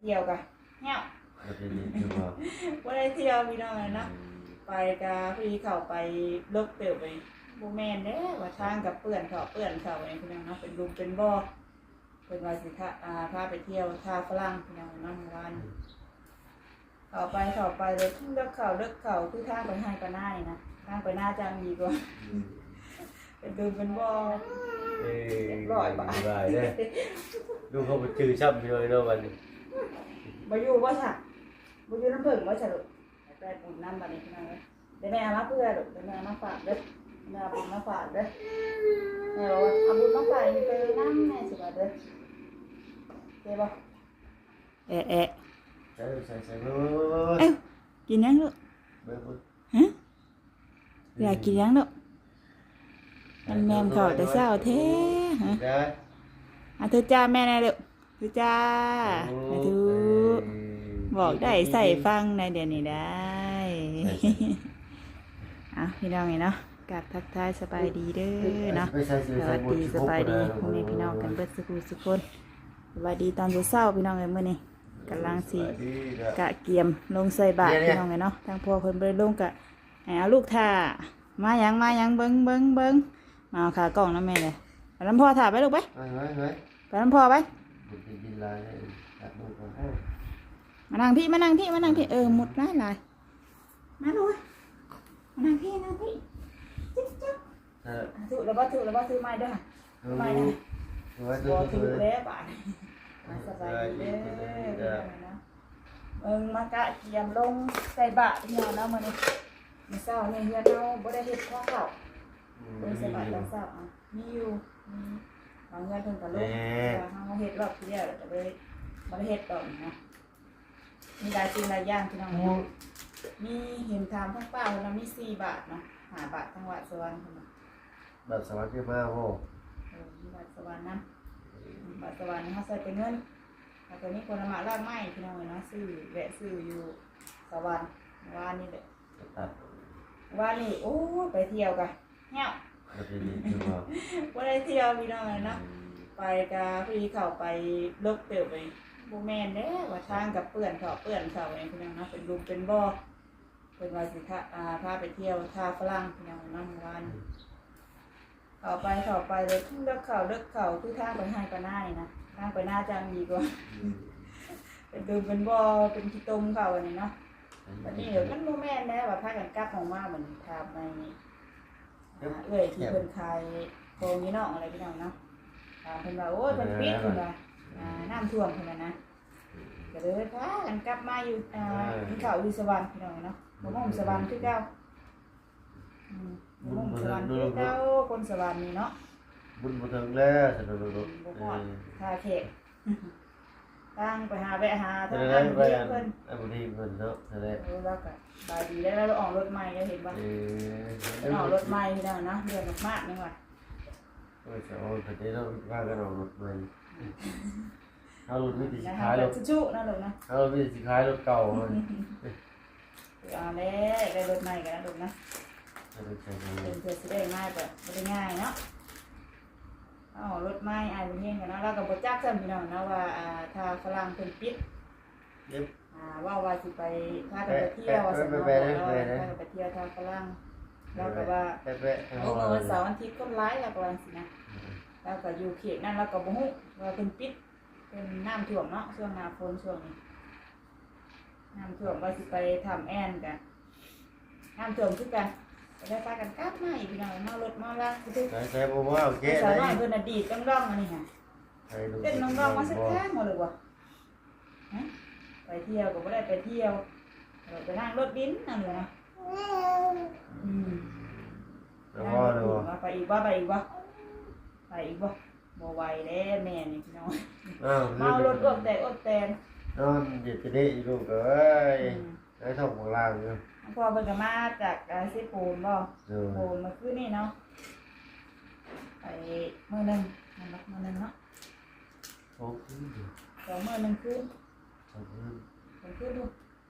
เที่ยวกันเที่ยวประเด็นนี้คือว่าบ่ได้เที่ยวพี่น้องเนาะไปกะพี่เข้าไปลกเติบไปบ่แม่นเด้ว่าทางกับเปื้อนเขาเปื้อนเขาเองพี่น้องเนาะเป็นลุมเป็นบ่อเพิ่นว่าสิพาอ่าพาไปเที่ยวท่าฝรั่งพี่น้องเนาะเมื่อวานเข้าไปเข้าไปเลยเลิกเข้าเลิกเข้าคือทางไปให้ก็น่ายนะทางไปหน้าจังดีกว่าเป็นลุมเป็นบ่อเอ้ยร้อยบาทได้เด้ลูกเขาไปจื้อช้ำเลยเนาะวันนี้ บ่อยู่บ่ซะบ่อยู่น้ำเพิ่งบ่ซะลูกไปปุ่นน้ำบัดนี้พี่น้องเอ้ยเดี๋ยวแม่เอามาเพื่อลูกเดี๋ยวแม่เอามาฝากเด้อแม่เอาบุญมาฝากเด้อแม่บอกว่าเอาบุญมาฝากนี่ไปน้ำแม่สิว่าเด้อเด้บ่เอะเอะใส่ใส่ใส่เลเอ้ยยกินยังลูกเบิ่งเบิ่งฮะอยากกินยังลูกมันแม่มเข้าแต่เช้าแท้ฮะได้อะทุจ้า แม่แน่ลูกทุจ้าแม่ทุบอกได้ใส่ฟังในเดี๋ยวนี้ได้อะพี่น้องไงเนาะกราบทักทายสบายดีเด้อเนาะไปใส่สเสื้อวัใส่สหมวกดีที่สพกบายดีไปพ่อแม่พี่น้องกันเบิดสุขุสุกคนสวัสดีตอนเช้าๆพี่น้องเอ้ยมื้อนี้กำลังสิสวัสดีเด้อกะเกียมลงใส่บาตรเนี่ยพี่น้องไงเนาะทางพ่อเพิ่นบ่ได้ลงกะให้เอาลูกท่ามาหยังมาหยังเบิ่งเบิ่งเบิ่งมาเอาขากล้องนะแม่เลยไปน้ำพ่อถ่าไปลูกไปเฮ้ยเฮ้ยเฮ้ยไปน้ำพ่อไป มันจะกินลายเลยตัดมือก่อนมานั่งพี่มานั่งพี่มานั่งพี่เออหมดหลายหลายมาลูกมามานั่งพี่นั่งพี่จิ๊บจิ๊บเออถูกแล้วบ่ถูกแล้วบ่ซื้อไม้เด้อเออไม้นะเออเอบ่อถูกเออแล้วบาดมาสบายดีเด้อเอิงมากะเกียมลงใส่บาตรพี่น้องเนาะมื้อนี้มื้อเช้านี่เฮือนเฮาบ่ได้เฮ็ดข้าวเช้าเอิงใส่บาตรตอนเช้าอะมีอยู่มี บางเฮือนเพิ่นก็ลงว่าเฮาเฮ็ดรอบที่แล้วแล้วก็เลยบ่ได้เฮ็ดต่อนะมีหลายสิ่งหลายอย่างพี่น้องเนาะมีเห็นทามทั้งป้าคนละมีสี่บาทเนาะหาบาททั้งวัดสวรรค์คนละแบบสวัสดีมากโหเออมีบาทสวรรค์นะบาทสวรรค์นี่เขาใส่เป็นเงินแล้วตัวนี้คนละหมาลากไม้พี่น้องเอ้ยเนาะซื้อแวะซื้ออยู่สวรรค์ว่านนี่แหละตัดว่านนี่โอ้ไปเที่ยวกันเนี่ย ประเด็นนี้คือว่าว่าได้เที่ยวพี่น้องเอ้ยเนาะไปกะพี่เข้าไปลกเติบไปโบแมนเด้ว่าทางกับเปื่อนเขาเปื่อนเขาเองพี่น้องเนาะเป็นลุมเป็นบ่อเป็นว่าสิพาอ่าพาไปเที่ยวท่าฝรั่งพี่น้องเนาะเมื่อวานเข้าไปเข้าไปเลยเลิกเข่าเลิกเข่าคือทางไปให้ก็น่ายนะทางไปหน้าจังดีกว่าเป็นดูเป็นบ่อเป็นขี้ตมเขาอันนี้เนาะวันนี้เดี๋ยวมันโมแม่นแล้วว่าพากันกลับของมาเหมือนทำในอ่า เอ้ยที่เพิ่นขายโคงนี้เนาะอะไรพี่น้องเนาะถามเพิ่นว่าโอ้ยเพิ่นปิดเพิ่นว่าอ่าน้ำท่วมเพิ่นว่านะก็เลยพากันกลับมาอยู่อ่าที่เขาอยู่สวรรค์พี่น้องเนาะบ่มองสวรรค์คือเก่าอืมบ่มองสวรรค์คือเก่าคนสวรรค์นี่เนาะบุญมาถึงแล้วสนุกบ่ๆฮอดเออคาเขก ตั้งไปหาแวะหาเอทางอนั้นไปเพิ่อันนเพิ่นอันนี้เพิ่นเนาะนั่นแหละเออแล้วก็บายดีแล้วเราออกรถใหม่ก็เห็นว่าเออออกรถใหม่แล้วนะเดือนมากๆนึงว่ะโอ้ยจะเอาแต่เดี๋ยวเราพากันออกรถใหม่เอารถวิธีนะขาคะยแบรบถชุๆนะลูกนะเอารถวิธีขายรถเก่ามันเอาแล้วได้รถใหม่กันนะลูกนะจะเป็นใช่ไหมเป็นเพื่อสิได้ง่ายแบบบ่ได้ง่ายเนาะเอาออกรถใหม่อายบ่เฮ็ดกันเนาะแล้วก็บ่จักซ้ํพี่น้องนะว่าอ่าถ้าฝรั่งเพิ่นปิดเย็บอ่าว่าว่าสิไปพากันไปเที่ยวว่าสิเนาะว่าพากันไปเที่ยวทางฝรั่งแล้วก็ว่าแปะแปะโอ้เมื่อวันเสาร์วันอาทิตย์คนร้ายแล้วก็วันสินะแล้วก็อยู่เขตนั่นแล้วก็บ่ฮู้ว่าเป็นปิดเป็นน้ำท่วมเนาะช่วงหน้าฝนช่วงนี้น้ำท่วมว่าสิไปทำแอนกันน้ำท่วมคือกันก็ได้พากันกลับมาอีกพี่น้องเมารถเมาลากคือใส่ใส่บ่ว่าโอเคสาวได้น้อยเพิ่นน่ะดีดต้องร้องอันนี้ค่ะเป็นน้องร้องมาสักแค่หมดเลยวะฮะไปเที่ยวก็บ่ได้ไปเที่ยวเราไปนั่งรถบินนั่นเลยนะอืมแล้วว่าเลยว่าไปอีกว่าไปอีกว่าไปอีกว่าบ่ไหวแล้วแม่นี่พี่น้องอ้าวเมารถอ้วกแต่อ้วกแตนนอนเดี๋ยวจะได้อีลูกเอ้ยไอ้ท้องของล่างอยู่ พ่อเพิ่นก็มาจากอาซิปูนบ่เออปูนเมื่อคืนนี่เนาะไปมื้อหนึงนั่นเนาะมื้อหนึงเนาะโอ้คืนสองมื้อหนึงคืนสองคืนสองคืนดู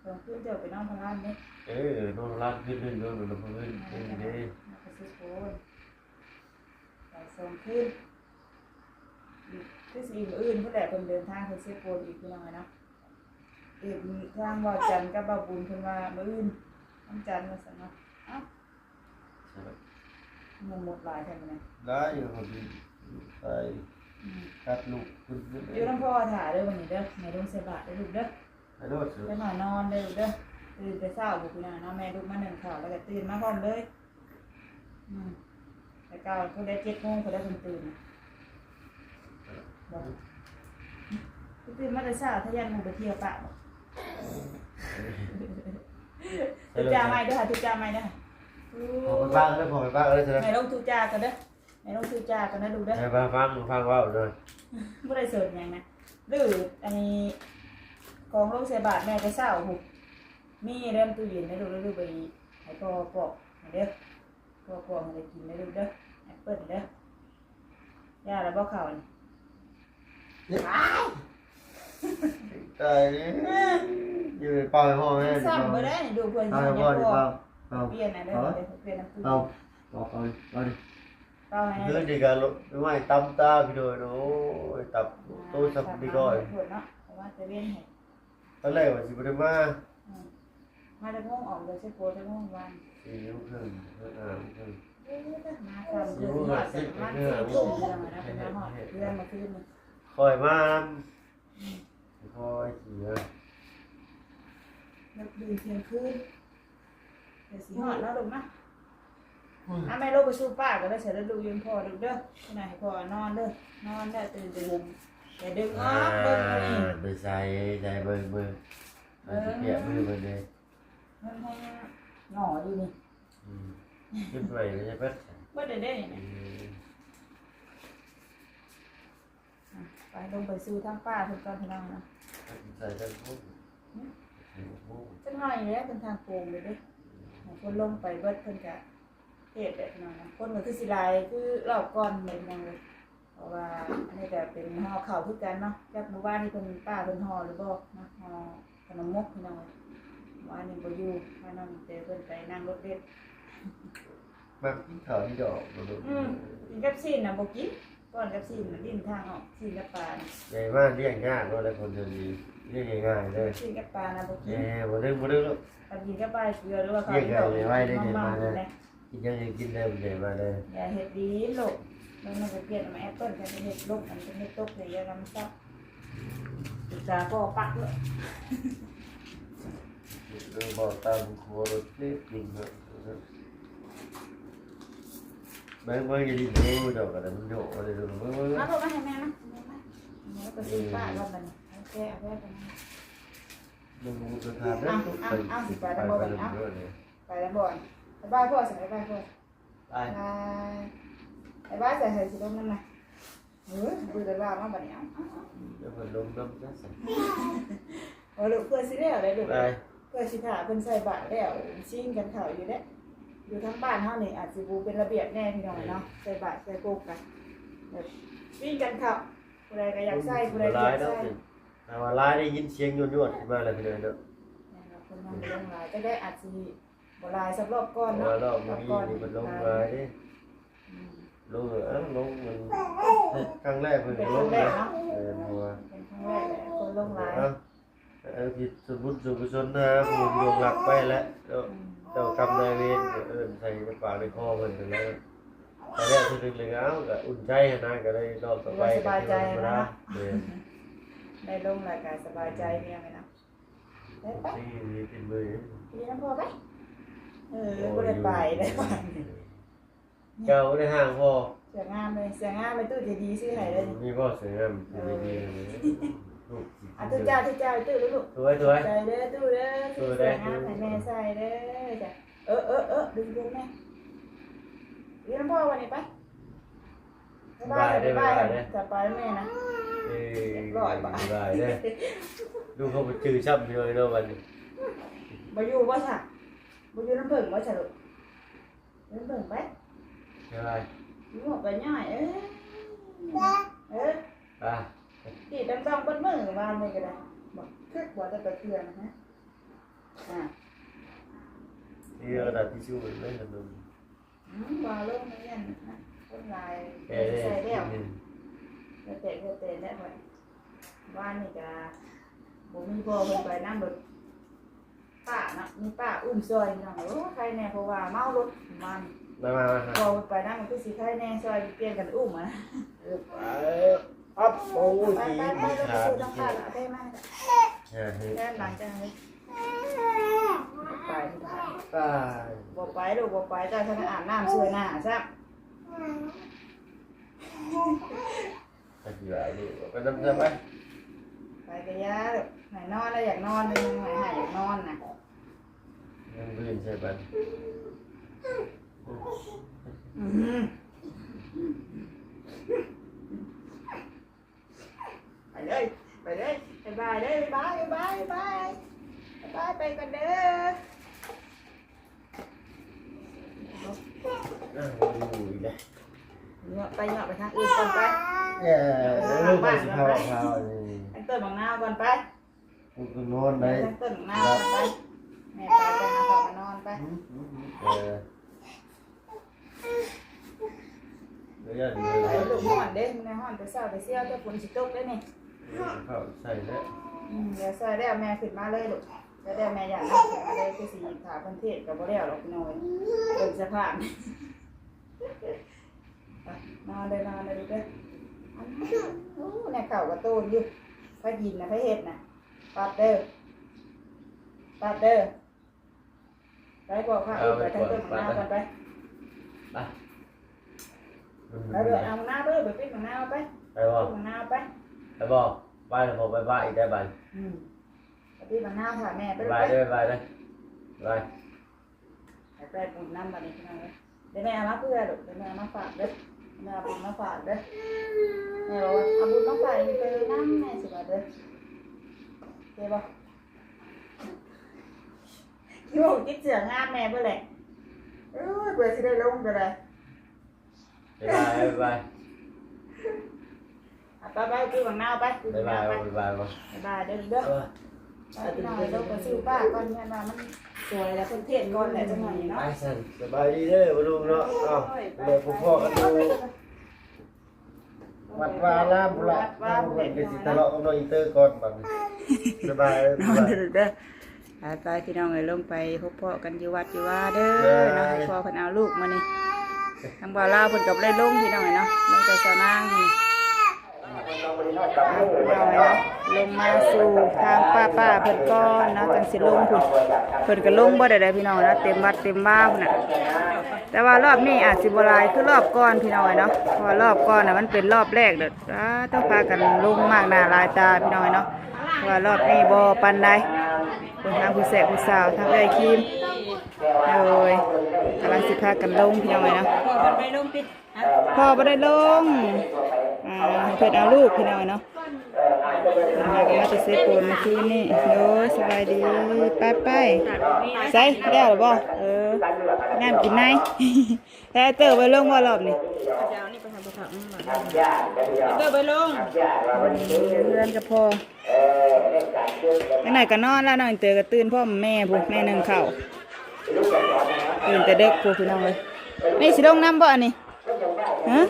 สองคืนเดี๋ยวไปนอนพารานเด้เออนอนล่างคืนหนึงนอนบนพื้นเออเด้มาไปซิปูนไปสองคืนอีกคือสิอื่นเพิ่นแหละเพิ่นเดินทางไปซิปูนอีกพี่น้องเนาะเอ็มทางบ่จันทร์กับบ่บุญเพิ่นว่ามื้ออื่น วันจันทร์ว่าซั่นเนาะเอ้ามันหมดหลายแท้มื้อนี้ได้อยู่คนดีไปอืมกัดลูกขึ้นขึ้นอยู่น้ำพ่อถ่าเด้อวันนี้เด้อแม่ลงใส่บาตรเด้อลูกเด้อไปโน่นสิไปหน่อยนอนเด้อลูกเด้อตื่นแต่เช้าบุกพี่น้าเนาะแม่ลูกมาหนึ่งข่าวแล้วก็ตื่นมาพร้อมเลยอืมแต่เก้าเขาได้เจ็ดโมงเขาได้คนตื่นน่ะบอกตื่นมาแต่เช้าถ้ายันหมูไปเที่ยวปะบอก ทุจ้าไม่เด้อค่ะทุจ้าไม่เด้อค่ะพอไปบ้างแล้วพอไปบ้างแล้วใช่ไหมแม่ลงทุจ้ากันเด้อแม่ลงทุจ้ากันนะลูกเด้อให้ฟังฟังฟังว่าเลยไม่ได้เสิร์ฟหยังนะหรืออันนี้กองลงใส่บาทแม่จะเศร้าหุบมีเริ่มตู้เย็นนะลูกแล้วลูกไปให้พ่อปอกให้เด้อพ่อปอกให้ได้กินนะลูกเด้อแอปเปิ้ลเด้อย่าแล้วบ่เข่านี่ ตายอยู่ในเป้าห้องแม่ซ้ำบ่ได้นี่ดูเพิ่นเป้าสิพ่อให้ดิพ่อเป้าเป้าเปลี่ยนนะเด้อเดี๋ยวเปลี่ยนน้ำตู้เป้าบอกเอาเอาดิเป้าให้เรื่องดีกันลูกไม่ตำตาพี่โดยโอ้ยตับตู้สับดีก่อนปวดเนาะเพราะว่าจะเวียนให้ตอนแรกว่าสิบได้มาอืมมาจะง่วงออกเลยใช่โปรจะง่วงวันสี่โมงครึ่งห้าโมงครึ่งเอ้ยมาคำเดือนหอดสิมาสี่ทุ่มเดือนนะเป็นมาหอดเดือนมาคืนนึงคอยมา คอยเสียแล้วดื่มเที่ยงคืนเดี๋ยวสีหอดแล้วลูกนะอะแม่ลูกไปสู้ป้าก็ได้เสร็จแล้วลูกยืนพ่อลูกเด้อที่ไหนให้พ่อนอนเด้อนอนได้ตื่นจะลุมอย่าดึงออกเบิ่งอันนี้ไปใส่ใส่เบอร์เบอร์มันจะเปียกมือมันเลยมันให้หน่ออยู่นี่ขึ้นไปไม่ใช่เป๊ะว่าได้ได้เนี่ยอะ ไปลงไปสู้ทั้งป้าทุกตอนพี่น้องนะใส่ทั้งพุ่งพุ่งจังหอยแล้วเป็นทางโป่งเลยเด้ให้คนลงไปเบิดเพิ่นกะเทศแบบนั้นนะคนก็คือสิลายคือรอบก่อนเหมือนกันเลยเพราะว่าอันนี้ก็เป็นห่อข้าวคือกันเนาะจากหมู่บ้านนี่เพิ่นป้าเพิ่นห่อหรือบ่เนาะห่อขนมมกพี่น้องหมู่บ้านนี่บ่อยู่มานั่งเจอเพิ่นไปนั่งรถเด็ดมากินข้าวที่ดอกมาดูอืมกินกับซีนน่ะบ่กิน ก่อนกับซีนน่ะดิ้นทางออกซีนกับปลาน่ะใหญ่มากเรียกง่ายว่าอะไรคนจะดีเรียกง่ายเลยซีนกับปลาน่ะบ่กินเอ้บ่ดึงบ่ดึงปลากินกับปลาเกลือหรือว่าข้าวเรียกไงไว้ได้เห็นมาเลยเลยกินยังไงกินได้ใหญ่มาเลยอย่าเฮ็ดดีลูกแล้วมันก็เปลี่ยนมาแอปเปิ้ลกันเป็นเฮ็ดลูกมันเป็นเฮ็ดตกเลยอย่าลำซับศึกษาก็ปักเลยเราบอกตามครัวรถ เล็กจริงครับแม่งไม่ได้ดีดูดอกกันมันโยกอะไรดูเมื่อมาลูกมาให้แม่นะแล้วก็ซื้อป้าก่อนมันโอเคเอาไว้กันมันมูสถานนั้นไปไปไปเลยไปแล้วบ่อนไปบ้านพ่อใส่ไปบ้านพ่อไปไปไปบ้านใส่ใส่สิลมนั่นน่ะเออดูแต่ว่ามาบัดนี้เอาเอาเอาแล้วมันล้มล้มซะสิเอาลูกเพื่อสิแล้วได้ลูกไปเพื่อสิถ่าเพิ่นใส่บาตรแล้วชิ่งกันเข้าอยู่เด้ อยู่ทั้งบ้านเฮานี่อาจสิบ่เป็นระเบียบแน่พี่น้องเนาะใส่บาตรใส่โกกกันแบบชิ่งกันเข้าผู้ใดก็อยากใส่ผู้ใดก็ร้าอยยากแล้วใส่แต่ว่าร้ายได้ยินเสียงยวดยวดมาเลยพี่เลยเนาะนะครับคนทำเรื่องหลายจะได้อาจสิบ่หลายสักรอบก่อนแล้เนาะวเรามีนี่มันลงมาดิอืมลงเออลงมันครั้งแรกมันลงเลยเออมัวเป็นครั้งแรกเลยคนลงหลายเออเออผิดสมมุติสุขชนนะผมยงหลักไปแล้วอืม เจ้ากรรมนายเวรเออใส่ในปากในคอมันถึงแล้วตอนแรกที่นึงเลยเอ้าก็อุ่นใจนะก็เลยรอบต่อไปก็คือว่าเออได้ลงรายการสบายใจเมียไหมนะได้ไปที่มีเป็นมือดีน้ำพอไปเออบ่ได้ไปได้ไปเจ้าในห้างพ่อเสียงามเลยเสียงามไปตู้จะดีซื้อให้เลยมีพ่อเสือมันจะดีเลยลูกอะตู้เจ้าตู้เจ้าตู้ลูกสวยสวยใจเด้อตู้เด้อตู้เสียงามให้แม่ใส่เด้อจ้ะเออเออเออดึงดึงแม่ดีน้ำพ่อวันนี้ไปบายบายจะไปแม่นะเอ้ยร้อยบาทได้เลยดูเขาไปจื้อช้ำเลยเนาะวันนี้บ่อยู่บ่ซะบ่อยู่น้ำผึ้งบ่ซะลูกน้ำผึ้งไปใช่ไหมอยู่หมดไปย่อยเอ้ยเอออะ ที่ดำๆบนมือวานนี่ก็ได้บอกคึกบ่จะไปเทื่อนนะฮะอ่านี่กระดาษทิชชู่เล่นกันดูอืมวางลงนี่นนะคนลายแกได้ใส่แล้วกินเตะเตะได้ไปบ้านนี่ก็บ่มีพ่อเพิ่นไปนำเบิดป้านะมีป้าอุ้มซอยพี่น้องโอ้ใครแน่เพราะว่าเมารถมันมามามาพอเพิ่นไปนำมันคือสิใครแน่ซอยเปลี่ยนกันอุ้มอะนะไป อัพโอ้ยไปดีไปไปดีไปขาสู่ดีทางขาป้ได้มาอ่าเฮ้ยแค่หลังจากนี้ไปไปตายบ่ไปลูกบ่ไปจ้าท่านอาบน้ำช่วยหน้าซับไปกี่บาทลูกไปน้ำจะไปไปกะยาลูกไหนนอนแล้วอยากนอนนึงไหนหายอยากนอนน่ะยังบืนใช่ปันอืม เลยไปเลยบายบายเลยบายบายบายบายไปกันเด้อเหาะไปเหาะไปทางอื่นก่อนไปเนี่ยลูกไปสิพาพานี่ทางต้นบางหน้าก่อนไปกูก็นอนได้ทางต้นบางหน้าก่อนไปแม่ไปไปหาพ่อมานอนไปเออเดี๋ยวอย่าดูเลยลูกห่อนเด้ในห่อนไปเศร้าไปเสี่ยวเจ้าฝนสิตกได้นี่ เข้าใส่แล้วอืมเดี๋ยวใส่แล้วแม่ขึ้นมาเลยลูกแล้วแล้วแม่อยากนั่งขึ้นมาเลยคือสีถาพันเทศกับบ่แล้วหรอกน้อยเป็นสภาพนอนเลยนอนเลยลูกเด้ออันนั้นโอ้ในเข่ากระตูนอยู่พระยินนะพระเฮ็ดนะปัดเด้อปัดเด้อไปบอกข้าอุ้มไปทางต้นมะนาวกันไป ไปแล้วเดี๋ยวเอามะนาวเด้อไปปิ้งมะนาวไปไปบ่ปิ้งมะนาวไป ไปบ่ไปแล้วพอไปบ้านอีกได้บ้านอืมไปปิ้งมะนาวค่ะแม่ไปไปลูกไปเด้อไปเด้อไปไปแปรปุ่นน้ำมานี่พี่น้องเลยเดี๋ยวแม่เอามาเพื่อลูกเดี๋ยวแม่เอามาฝากเด้อแม่เอาบุญมาฝากเด้อแม่บอกว่าเอาบุญมาฝากนี่ไปน้ำแม่สิว่าเด้อเจ๊บอกยูคิดเสืองามแม่เพื่อแหละเอ้ยเพื่อสิได้ลงกันเลยไปไปไป เอาไปไปคือบังนาวไปคือไปบังไปนาวไปไปไปไปบ๊ายบายเด้อเด้อไปพี่น้องเราไปซื้อป้าก่อนเนี่ยมามันสวยแล้วคนเทศก่อนแหละจังหน่อยไปเนาะสั่นสบายดีเด้อมาดูเนาะเอ้าเดี๋ยวพ่อกันดูวัดวาลาบุระวัดวาบุเห็ระนกันสิทะเลาะกับน้องอีเตอร์ก่อนบัดนี้สบายนอนเด้อเด้อไปไปพี่น้องเอ้ยลงไปพบพ่อกันอยู่วัดอยู่ว่าเด้อเนาะให้พ่อเพิ่นเอาลูกมานี่ทางบ่าวลาวเพิ่นก็บ่ได้ลงพี่น้องเอ้ยเนาะลงแต่สาวนางนี่พี่น้อง เอ้ยเนาะลงมาสู่ทางป้าป้าๆเพิ่นก่อนเนาะจังสิลงพุ่นเพิ่นก็ลงบ่ได้เด้อพี่น้องเนาะเต็มวัดเต็มบ้าพุ่นน่ะแต่ว่ารอบนี้อาจสิบหลายคือรอบก่อนพี่น้อยเนาะเพราะว่ารอบก่อนน่ะมันเป็นรอบแรกเด้ออ้าต้องพากันลงมากหน้าหลายตาพี่น้อยเนาะเพราะว่ารอบนี้บ่ปานใดคนทางผู้แสบผู้สาวทางเอ้ยคิมโดยกำลังสิพากันลงพี่น้อยเนาะพ่อมันไปลงติดฮะพ่อบ่ได้ลง อ่าให้เพิ่นเอาลูกพี่น้อยเนาะเพิ่นมาก็มาจะเซฟโปนเมื่อคืนนี่โดยสบายดีไปไปๆใส่แล้วหรือบ่เออน้ำกินไหน แต่เตอร์ไปลงบ่รอบนี้จะเอานี่ไปทำบุญเขาอืมเดินไปลงเพื่อนกับพ่อจังไหนก็นอนแล้วนอนเตอก็ตื่นพ่อแม่พูแม่หนึ่งเข่าวตื่นแต่เด็กพูพี่น้องเลยนี่สิลงน้ำบ่อันนี้ ฮะ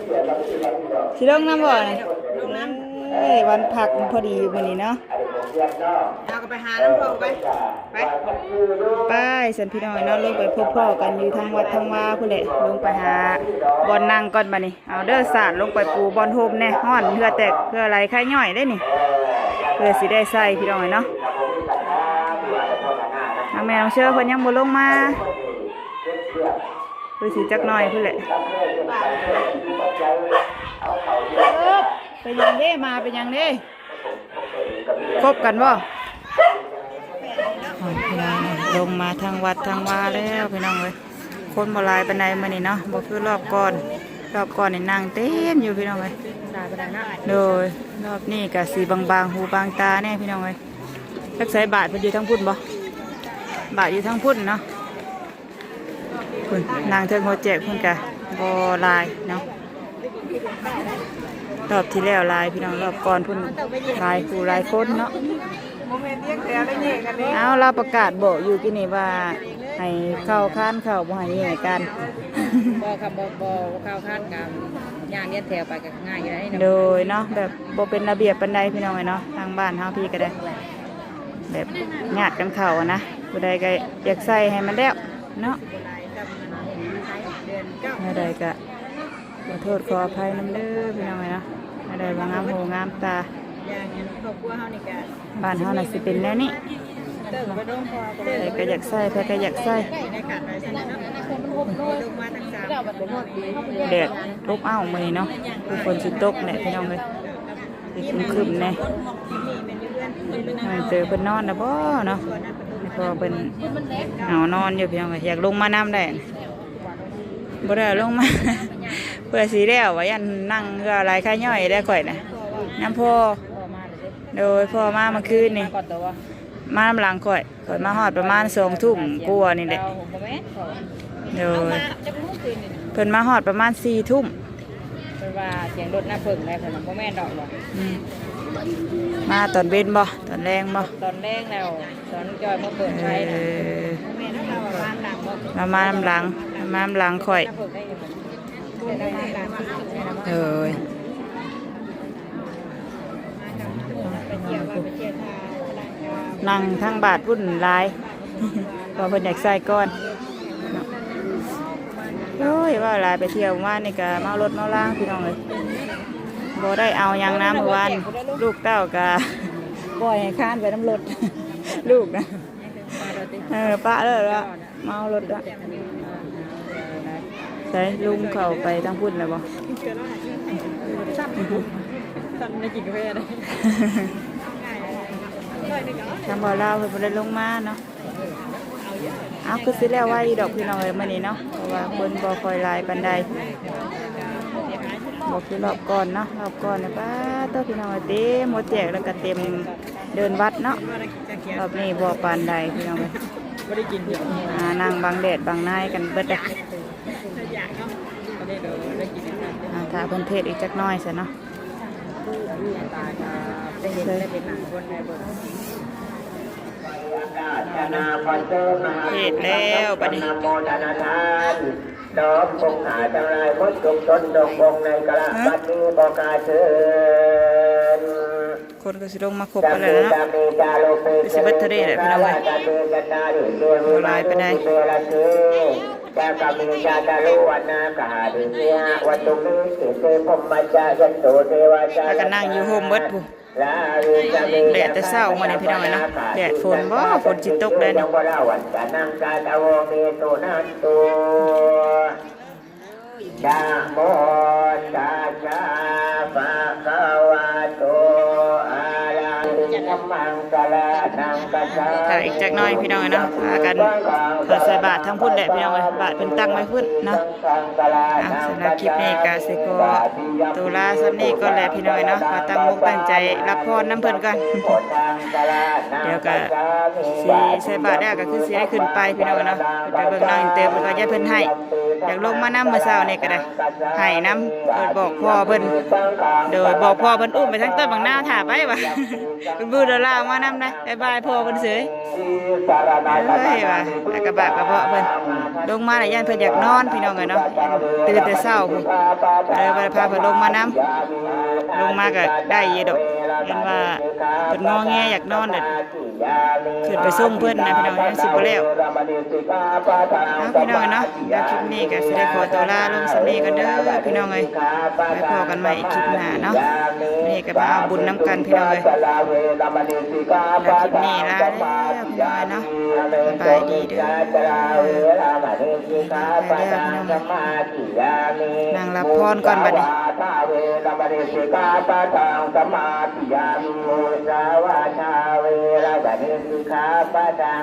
สิลงน้ำบ่อันนี้ลงน้ำเอ้ยวันพักพอดีมื้อนี้เนาะเอาก็ไปหาน้ำพ่อไป ไปไปสันพี่น้อยเนาะลงไปพบพ่อกันอยู่ทางวัดทางว่าพุ่นแหละลงไปหาบอลนั่งก่อนบัดนี้เอาเด้อสาดลงไปปูบอลโฮมแน่ฮ้อนเพื่อแตกเพื่ออะไรไข่ย่อยได้นี่เพื่อสิได้ใส่พี่น้อยเนาะทางแม่น้องเชื่อเพิ่นยังบ่ลงมา เพื่อสิจักหน่อยพุ่นแหละเอิบเป็นยังเด้มาเป็นยังเด้คบกันบ่พี่น้องลงมาทางวัดทางวาแล้วพี่น้องเลยคนบ่หลายปานใดมื้อนี้เนาะบ่คือรอบก่อนรอบก่อนนี่นั่งเต็มอยู่พี่น้องเลยตายไปได้นะโดยรอบนี้ก็สีบางๆหูบางตาแน่พี่น้องเลยรักษาบาทเพิ่นอยู่ทางพุ่นบ่บาทอยู่ทางพุ่นเนาะ พุ่นนางเทิงโฮแจกพุ่นกะบ่หลายเนาะรอบที่แล้วหลายพี่น้องรอบก่อนพุ่นหลายผู้หลายคนเนาะโมเมนต์เรียกแต่ได้เย่กันเลยเอาเราประกาศบอกอยู่ที่นี่ว่าให้เข้าค้านเข้าบ่ให้แย่กันบอกครับบอกบอกข้าวคาดกันย่างเลียนแถวไปก็ง่ายอยู่ได้โดยเนาะแบบบ่เป็นระเบียบปานใดพี่น้องเอ้ยเนาะทางบ้านเฮาพี่ก็ได้ แบบญาติกันเข้าอะนะผู้ใดก็อยากใส่ให้มันแล้วเนาะ เมื่อใดก็ขอโทษขออภัยน้ำเด้อพี่น้องเนาะเมื่อใดว่างามหูงามตาบ้านเฮาน่ะสิเป็นแนวนี้เติมบ่โดนพอก็ใครก็อยากใส่ใครก็อยากใส่ในขาดไปซั่นเอ้ามือเนาะผู้คนสิตกแหละพี่น้องเอ้ยสิครึมๆแน่ให้เจอเพิ่นนอนนะบ่เนาะแล้วก็เพิ่นเอานอนอยู่พี่น้องเอ้ยอยากลงมาน้ำได้ บ่ได้ลงมา เพื่อสิแล้วว่ายันนั่งก็หลายค่าย่อยได้ข่อยน่ะน้ำพ่อโดยพ่อมาเมื่อคืนนี่ก่อนตัวว่ามาน้ำหลังข่อยข่อยมาฮอดประมาณสองทุ่มกว่านี่แหละเราผมบ่แม่นโดยจะพูดคืนนี่เพิ่นมาฮอดประมาณสี่ทุ่มเป็นว่าเสียงรถหน้าเพิ่งได้เพิ่นบ่แม่นดอกบ่อืมมาตอนเว้นบ่ตอนแรงบ่ตอนแรกแล้วสอนจอยมาเปิดเอใช้นะอแม่นะคะว่าบ้านดังบ่มามาน้ำหลัง มามาน้ำหลังข่อยเพิ่งได้อยู่เป็นบ้านดังมาเอ้ยไปเที่ยวว่าไปเที่ยวทางนั่งทั้งบาทพุ่นลายพอเพิ่นอยากใส่ก่อนโอ้ยว่าลายไปเที่ยวว่านนี่ก็เมารถเมาล่างพี่น้องเลยบ่ได้เอายังน้ำเมื่อวานลูกเต้าก็ปล่อยข้านไปน้ำรถลูกนะเออปะเลยละเมารถละ ใส่ลุงเข้าไปทั้งพุ่นเลยบ่ตอนในกินกาแฟได้ทางบ่อลาวเพิ่นบ่ได้ลงมาเนาะเอาคือสิแล้วไว้ดอกพี่น้องเอ้ยมื้อนี้เนาะเพราะว่าเพิ่นบ่ค่อยหลายปานใดบ่คือรอบก่อนเนาะรอบก่อนเนี่ยป้าเต้าพี่น้องเอ้ยเต็มหมดแจกแล้วก็เต็มเดินวัดเนาะรอบนี้บ่ปานใดพี่น้องเอ้ยไม่ได้กินเดี๋ยวอ่านั่งบังแดดบังนายกันเบิดเด้ออ ถ้าเพิ่นเทศอีกจักหน้อยซะเนาะตาจะได้เห็นได้เป็นหนังคนในบทเทศแล้วบัดนี้โมทนาทานน้อมคงหาจังไรมดจงตนดงบงในกระบัดนี้บอกาเชิญ คนก็สิลงมาครบกันแล้วเนาะสิเบิดเท่าใดแหละพี่น้องเอ้ยบ่หลายปานใดจะกมิจาตาลุวันนากหาดิเนวันตุมิสิเตพมมาจาจันโตเทวาจากันนั่งอยู่โฮมเบิดผู้แดดแต่เช้ามาในพี่น้องเอ้ยนะแดดฝนบ่ฝนสิตกเลยนี่ยังบ่ได้วันจะนั่งกาโมตนันโตนะโมตัสสะภะคะวะโต ค่ะอีกจักน้อยพี่น้องเอ้ยเนาะพากันเปิดใส่บาตรทั้งพุ่นแหละพี่น้องเอ้ยบาตรเพิ่นตั้งไว้พุ่นเนาะสำหรับคลิปนี้ก็สิก็ตุลาซันนี้ก็แหละพี่น้องเอ้ยเนาะขอตั้งมุกตั้งใจรับพรน้ำเพิ่นก่อนเดี๋ยวก็สิใส่บาตรแล้ก็คือสิได้ขึ้นไปพี่น้องเอ้ยเนาะไปเบิ่งน้องอินเตอร์เพิ่นก็ย่าเพิ่นให้ อยากลงมานำมื้อเช้าเนี่ก็ได้ให้นํเอิ้นบอกพ่อเพิ่นโดยบอกพ่อเพิ่นอุ้มไปทั้งต้นบางหน้าถ่าไปวะเป็นบูดอลลามานำนะบายบายพ่อเพิ่นเสยเอ้ยวะแล้วก็บากระเพาะเพิ่นลงมาน่ะย่านเพิ่นอยากนอนพี่น้องเอ้ยเนาะตื่นแต่เช้าพุ่นเลยพาเพิ่นลงมานำลงมาก็ได้อยู่ดอก เห็นว่าเพิ่นงอแงอยากนอนน่ะขึ้นไปส่งเพิ่นนะพี่น้องยังสิบ่แล้วเอาพี่น้องเอ้ยเนาะแล้วคลิปนี้ก็สิได้ขอตัวลาลงสำนีกันเด้อพี่น้องเอ้ยไว้พอกันใหม่คลิปหน้าเนาะนี่ก็มาเอาบุญนํกันพี่น้องเอ้ยแล้วคลิปนี้ลาแล้วพี่น้อยเนาะสบายดีเด้อนางรับพรก่อนบัดนี้ สัมาธิยามิสาวาชาเวรบัดนิสิกขาปะทัง